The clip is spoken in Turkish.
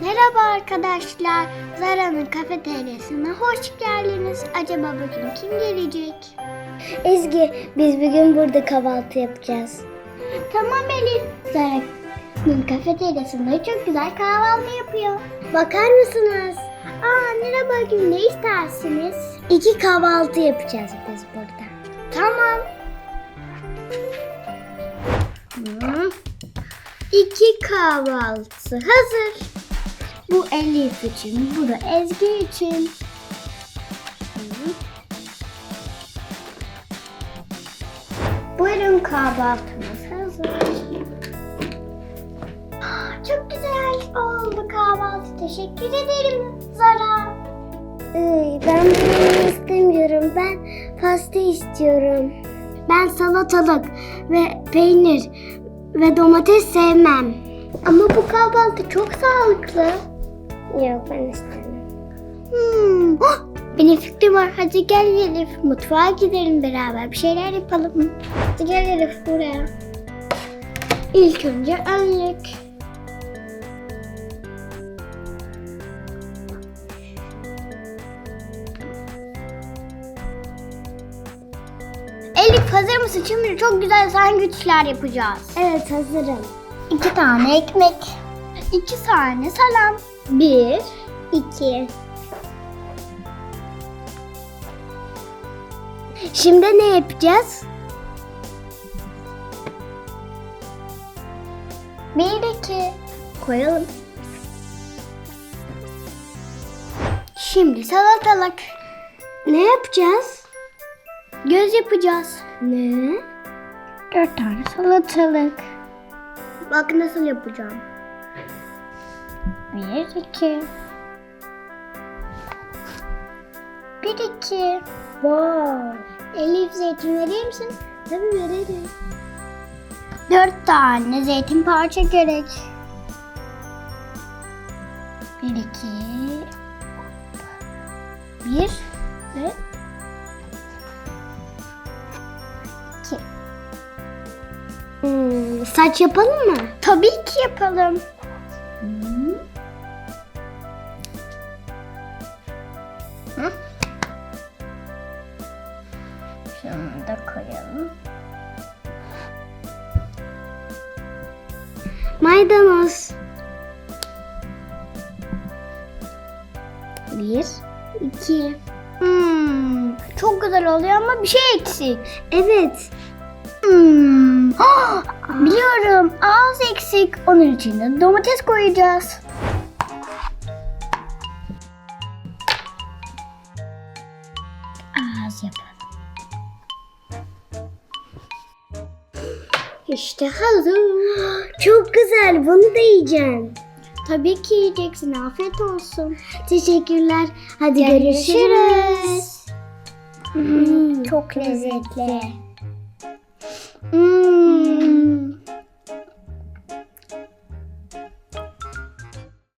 Merhaba arkadaşlar. Zara'nın kafeteryasına hoş geldiniz. Acaba bugün kim gelecek? Ezgi, biz bugün burada kahvaltı yapacağız. Tamam Elif. Zara'nın kafeteryasında çok güzel kahvaltı yapıyor. Bakar mısınız? Aa merhaba bugün ne istersiniz? İki kahvaltı yapacağız biz burada. Tamam. Hmm. İki kahvaltı hazır. Bu Elif için, bu da Ezgi için. Hmm. Buyurun kahvaltımız hazır. Ah, Çok güzel oldu kahvaltı. Teşekkür ederim Zara. Iy, ben bunu istemiyorum. Ben pasta istiyorum. Ben salatalık ve peynir ve domates sevmem. Ama bu kahvaltı çok sağlıklı. Yok ben istemem. Hmm. oh, Benim fikrim var. Hadi gel Elif. Mutfağa gidelim beraber. Bir şeyler yapalım. Hadi gel Elif buraya. İlk önce önlük. Hazır mısın? Şimdi çok güzel sandviçler yapacağız. Evet hazırım. İki tane ekmek. iki tane salam. Bir, İki. Şimdi ne yapacağız? bir, iki. Koyalım. Şimdi salatalık. Ne yapacağız? Göz yapacağız. Ne? Dört tane salatalık. Bak nasıl yapacağım. Bir, iki. Bir, iki. Wow. Elif zeytin verir misin? Tabii verelim. Dört tane zeytin parça gerek. Bir, iki. Bir ve Hmm, saç yapalım mı? Tabii ki yapalım. Hı? Şunu da koyalım. Maydanoz. Bir, iki. Hmm, çok güzel oluyor ama bir şey eksik. Evet. Hmm. biliyorum. Az eksik. Onun için de domates koyacağız. Az yapalım. İşte hazır. Çok güzel. Bunu da yiyeceğim. Tabii ki yiyeceksin. Afiyet olsun. Teşekkürler. Hadi görüşürüz. Hmm, çok lezzetli.